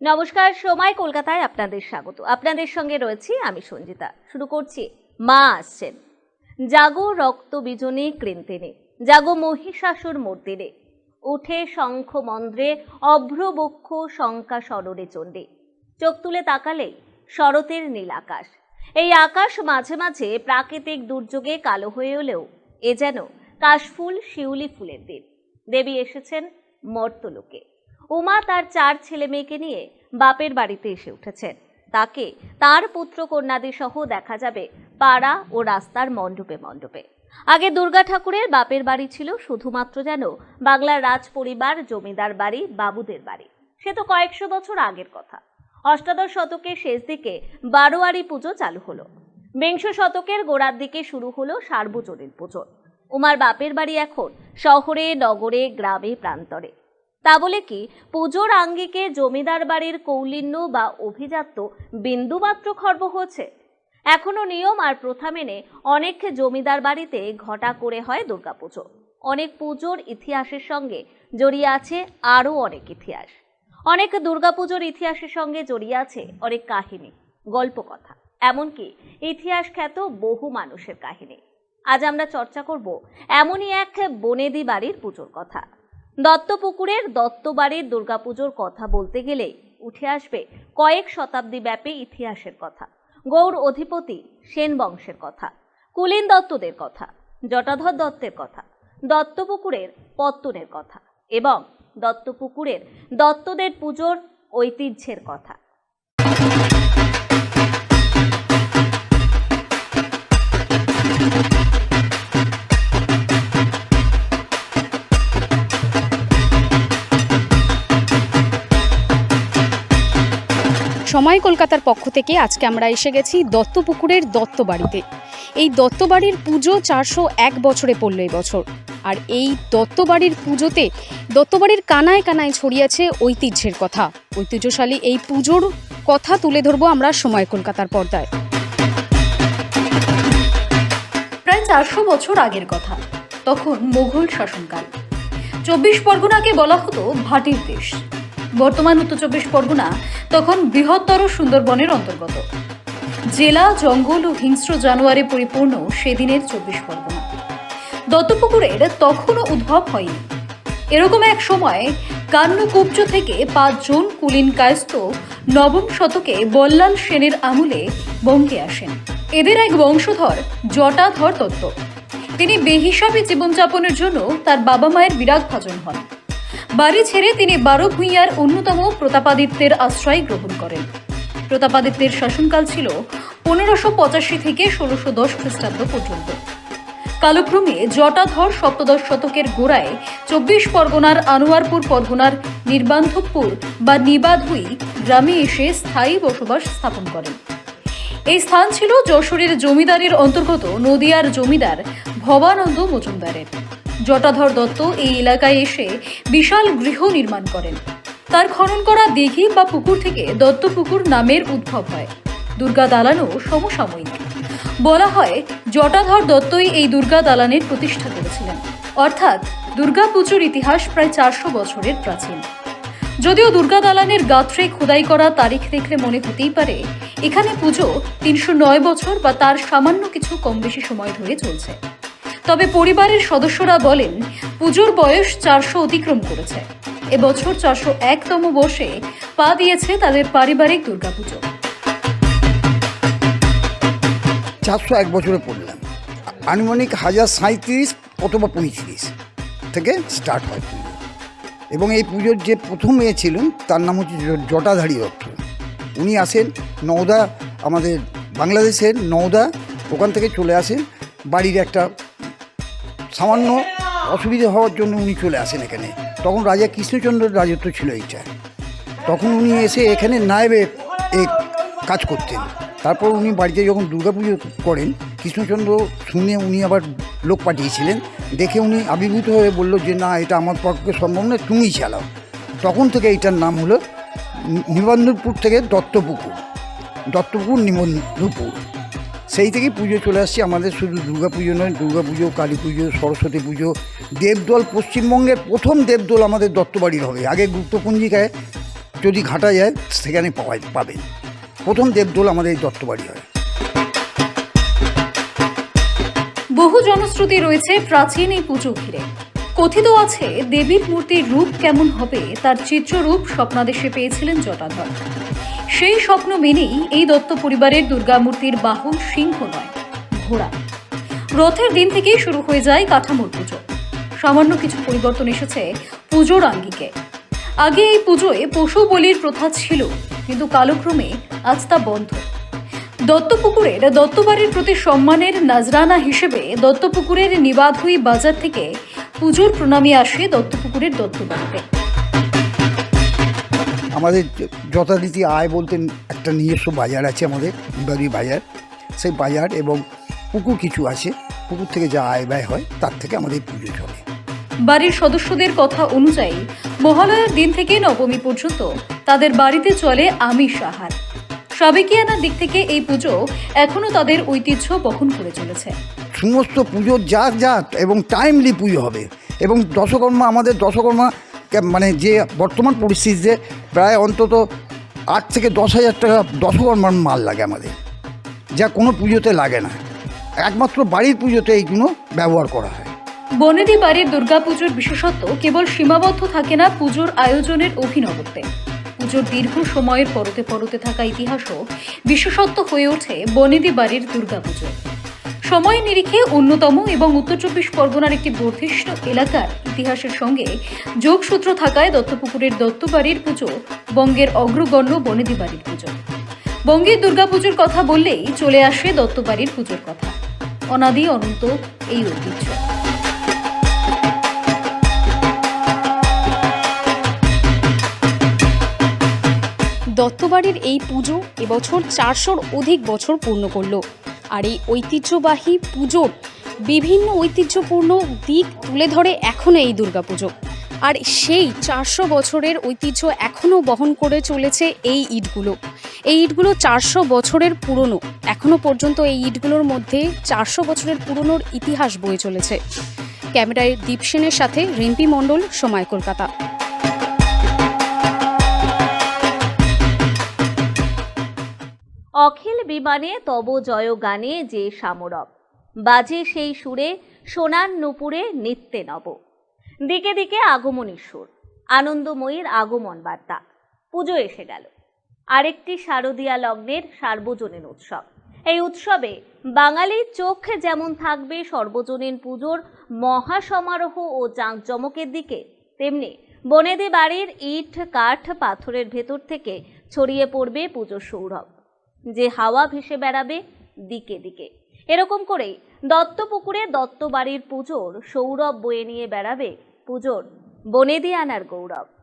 নমস্কার, সময় কলকাতায় আপনাদের স্বাগত। আপনাদের সঙ্গে রয়েছি আমি সঞ্জিতা। শুরু করছি, মা আসছেন। জাগো রক্ত বিজনে কৃন্তিনে জাগো মহিষাসুর মর্দিনে উঠে শঙ্খ মন্দ্রে অভ্রবক্ষ শঙ্কা সররে চণ্ডে। চোখ তুলে তাকালেই শরতের নীল আকাশ। এই আকাশ মাঝে মাঝে প্রাকৃতিক দুর্যোগে কালো হয়ে এলেও এ যেন কাশফুল, শিউলি ফুলের দিন দেবী এসেছেন মর্তলোকে। উমা তার চার ছেলে মেয়েকে নিয়ে বাপের বাড়িতে এসে উঠেছেন। তাকে তার পুত্র কন্যাদের সহ দেখা যাবে পাড়া ও রাস্তার মণ্ডপে মণ্ডপে। আগে দুর্গা ঠাকুরের বাপের বাড়ি ছিল শুধুমাত্র যেন বাংলার রাজ পরিবার জমিদার বাড়ি, বাবুদের বাড়ি। সে তো কয়েকশো বছর আগের কথা। অষ্টাদশ শতকের শেষ দিকে বারোয়ারি পুজো চালু হলো। বিংশ শতকের গোড়ার দিকে শুরু হলো সার্বজনীন পুজো। উমার বাপের বাড়ি এখন শহরে, নগরে, গ্রামে, প্রান্তরে। তা বলে কি, পুজোর আঙ্গিকে জমিদার বাড়ির কৌলিন্য বা অভিজাত্য বিন্দুমাত্র খর্ব হচ্ছে। এখনও নিয়ম আর প্রথা মেনে অনেক জমিদার বাড়িতে ঘটা করে হয় দুর্গাপুজো। অনেক পুজোর ইতিহাসের সঙ্গে জড়িয়ে আছে আরও অনেক ইতিহাস। অনেক দুর্গাপুজোর ইতিহাসের সঙ্গে জড়িয়ে আছে অনেক কাহিনী, গল্প কথা। এমনকি ইতিহাস খ্যাত বহু মানুষের কাহিনী। আজ আমরা চর্চা করব এমনই এক বনেদি বাড়ির পুজোর কথা। দত্তপুকুরের দত্তবাড়ির দুর্গাপুজোর কথা বলতে গেলে উঠে আসবে কয়েক শতাব্দী ব্যাপী ইতিহাসের কথা, গৌর অধিপতি সেন বংশের কথা, কুলীন দত্তদের কথা, জটাধর দত্তের কথা, দত্তপুকুরের পত্তনের কথা এবং দত্তপুকুরের দত্তদের পুজোর ঐতিহ্যের কথা। সময় কলকাতার পক্ষ থেকে আজকে আমরা এসে গেছি দত্তপুকুরের দত্ত বাড়িতে এই দত্তবাড়ির পুজো চারশো এক বছরে পড়ল বছর। আর এই দত্তবাড়ির পুজোতে দত্তবাড়ির কানায় কানায় ছড়িয়েছে ঐতিহ্যের কথা। ঐতিহ্যশালী এই পুজোর কথা তুলে ধরবো আমরা সময় কলকাতার পর্দায়। প্রায় চারশো বছর আগের কথা, তখন মোঘল শাসনকাল। চব্বিশ পরগনাকে বলা হতো ভাটির দেশ। বর্তমান উত্তর চব্বিশ পরগনা, তখন বৃহত্তর সুন্দরবনের অন্তর্গত। জেলা, জঙ্গল ও হিংস্র জানোয়ারে পরিপূর্ণ সেদিনের চব্বিশ পরগনা। দত্তপুকুরের তখনও উদ্ভব হয়নি। এরকম এক সময় কান্নকুব্জ থেকে পাঁচজন কুলিন কায়স্ত নবম শতকে বল্লাল সেনের আমলে বঙ্গে আসেন। এদের এক বংশধর জটাধর দত্ত। তিনি বেহিসাবি জীবনযাপনের জন্য তার বাবা মায়ের বিরাগ ভাজন হন। বাড়ি ছেড়ে তিনি বারো ভূঁইয়ার অন্যতম প্রতাপাদিত্যের আশ্রয় গ্রহণ করেন। প্রতাপাদিত্যের শাসনকাল ছিল পনেরোশো পঁচাশি থেকে ষোলোশো দশ খ্রিস্টাব্দ পর্যন্ত। কালক্রমে জটাধর সপ্তদশ শতকের গোড়ায় চব্বিশ পরগনার আনোয়ারপুর পরগনার নির্বান্ধবপুর বা নিবাধুই গ্রামে এসে স্থায়ী বসবাস স্থাপন করেন। এই স্থান ছিল যশোরের জমিদারের অন্তর্গত নদিয়ার জমিদার ভবানন্দ মজুমদারের। জটাধর দত্ত এই এলাকায় এসে বিশাল গৃহ নির্মাণ করেন। তার খনন করা দিঘি বা পুকুর থেকে দত্তপুকুর নামের উদ্ভব হয়। দুর্গা দালানও সমসাময়িক। বলা হয়, জটাধর দত্তই এই দুর্গা দালানের প্রতিষ্ঠা করেছিলেন। অর্থাৎ দুর্গা পুজোর ইতিহাস প্রায় চারশো বছরের প্রাচীন। যদিও দুর্গা দালানের গাত্রে খোদাই করা তারিখ দেখলে মনে হতেই পারে, এখানে পুজো তিনশো নয় বছর বা তার সামান্য কিছু কম বেশি সময় ধরে চলছে। তবে পরিবারের সদস্যরা বলেন, পুজোর বয়স চারশো অতিক্রম করেছে। এবছর চারশো একতম বর্ষে পা দিয়েছে তাদের পারিবারিক দুর্গাপুজো। চারশো এক বছরে পড়লাম। আনুমানিক হাজার সাঁত্রিশ অথবা পঁয়ত্রিশ থেকে স্টার্ট হয় পুজো। এবং এই পুজোর যে প্রথম এ ছিলেন, তার নাম হচ্ছে জটাধারী দত্ত উনি আসেন, নওদা আমাদের বাংলাদেশের নওদা, ওখান থেকে চলে আসেন, বাড়ির একটা সামান্য অসুবিধা হওয়ার জন্য উনি চলে আসেন এখানে। তখন রাজা কৃষ্ণচন্দ্রের রাজত্ব ছিল এইটা তখন উনি এসে এখানে নায়েবে কাজ করতেন। তারপর উনি বাড়িতে যখন দুর্গাপুজো করেন, কৃষ্ণচন্দ্র শুনে উনি আবার লোক পাঠিয়েছিলেন। দেখে উনি আবির্ভূত হয়ে বলল যে, না, এটা আমার পক্ষে সম্ভব নয়, তুমিই চালাও। তখন থেকে এইটার নাম হলো নি- নিবন্ধনপুর থেকে দত্তপুকুর। দত্তপুকুর নিবন্ধপুর সেই থেকেই পুজো চলে আসছে। আমাদের শুধু দুর্গা পুজো নয়, দুর্গা পুজো, কালী পুজো, সরস্বতী পুজো, দেবদোল, পশ্চিমবঙ্গের প্রথম দেবদোল আমাদের দত্তবাড়ির হবে। আগে গুপ্তপঞ্জিকায় যদি ঘাটা যায়, সেখানে পাওয়া পাবেন। প্রথম দেবদোল আমাদের এই দত্তবাড়ি হয়। বহু জনশ্রুতি রয়েছে প্রাচীন এই পুজো ঘিরে। কথিত আছে, দেবীর মূর্তির রূপ কেমন হবে তার চিত্ররূপ স্বপ্নাদেশে পেয়েছিলেন জটাধর। সেই স্বপ্ন মেনেই এই দত্ত পরিবারের দুর্গা মূর্তির বাহন সিংহ নয়, ঘোড়া। রথের দিন থেকেই শুরু হয়ে যায় কাঠামোর পুজো। সামান্য কিছু পরিবর্তন এসেছে পুজোর আঙ্গিকে। আগে এই পুজোয় পশু বলির প্রথা ছিল, কিন্তু কালক্রমে আজ তা বন্ধ। দত্তপুকুরের দত্তবাড়ির প্রতি সম্মানের নাজরানা হিসেবে দত্তপুকুরের নিবাধুই বাজার থেকে পুজোর প্রণামী আসে দত্তপুকুরের দত্তবাড়িতে। আমাদের যথারীতি আয় বলতে একটা নিজস্ব বাজার আছে আমাদের বিবাদী বাজার। সেই বাজার এবং পুকুর কিছু আছে পুকুর থেকে যা আয় ব্যয় হয় তার থেকে আমাদের পুজো চলে। বাড়ির সদস্যদের কথা অনুযায়ী মহালয়ার দিন থেকে নবমী পর্যন্ত তাদের বাড়িতে চলে আমিষ আহার। সাবেকিয়ানার দিক থেকে এই পুজো এখনও তাদের ঐতিহ্য বহন করে চলেছে? সমস্ত পুজোর জাত জাত এবং টাইমলি পুজো হবে। এবং দশকর্মা আমাদের দশকর্মা মানে যে বর্তমান পরিস্থিতিতে প্রায় অন্তত আট থেকে দশ হাজার টাকা দশকর্মার মাল লাগে আমাদের। যা কোনো পুজোতে লাগে না। একমাত্র বাড়ির পুজোতে এইগুলো ব্যবহার করা হয়। বনেদি বাড়ির দুর্গাপুজোর বিশেষত্ব কেবল সীমাবদ্ধ থাকে না পুজোর আয়োজনের অভিনবত্বে। পুজোর দীর্ঘ সময়ের পরতে পরতে থাকা ইতিহাসও বিশেষত্ব হয়ে ওঠে বনেদি বাড়ির দুর্গাপুজো। সময় নিরিখে অন্যতম এবং উত্তর চব্বিশ পরগনার একটি বর্ধিষ্ণু এলাকার ইতিহাসের সঙ্গে যোগসূত্র থাকায় দত্তপুকুরের দত্তবাড়ির পুজো বঙ্গের অগ্রগণ্য বনেদি বাড়ির পুজো। বঙ্গের দুর্গাপুজোর কথা বললেই চলে আসে দত্তবাড়ির পুজোর কথা। অনাদি অনন্ত এই ঐতিহ্য। দত্তবাড়ির এই পুজো এবছর চারশোর অধিক বছর পূর্ণ করল। আর এই ঐতিহ্যবাহী পুজোর বিভিন্ন ঐতিহ্যপূর্ণ দিক তুলে ধরে এখনও এই দুর্গাপুজো। আর সেই চারশো বছরের ঐতিহ্য এখনও বহন করে চলেছে এই ইটগুলো। এই ইটগুলো চারশো বছরের পুরনো। এখনও পর্যন্ত এই ইটগুলোর মধ্যে চারশো বছরের পুরনোর ইতিহাস বয়ে চলেছে। ক্যামেরায় দীপ সেনের সাথে রিম্পি মণ্ডল, সময় কলকাতা। অখিল বিমানে তব জয় গানে যে সামরব। বাজে সেই সুরে সোনার নুপুরে নিত্যে নব। দিকে দিকে আগমনী সুর, আনন্দময়ীর আগমন বার্তা। পুজো এসে গেল। আরেকটি শারদীয়া লগ্নের সার্বজনীন উৎসব। এই উৎসবে বাঙালির চোখ যেমন থাকবে সর্বজনীন পুজোর মহাসমারোহ ও জাঁকজমকের দিকে, তেমনি বনেদি বাড়ির ইট, কাঠ, পাথরের ভেতর থেকে ছড়িয়ে পড়বে পুজোর সৌরভ। যে হাওয়া ভেসে বেড়াবে দিকে দিকে। এরকম করেই দত্তপুকুরে দত্তবাড়ির পুজোর সৌরভ বয়ে নিয়ে বেড়াবে পুজোর বনেদি আনার গৌরব।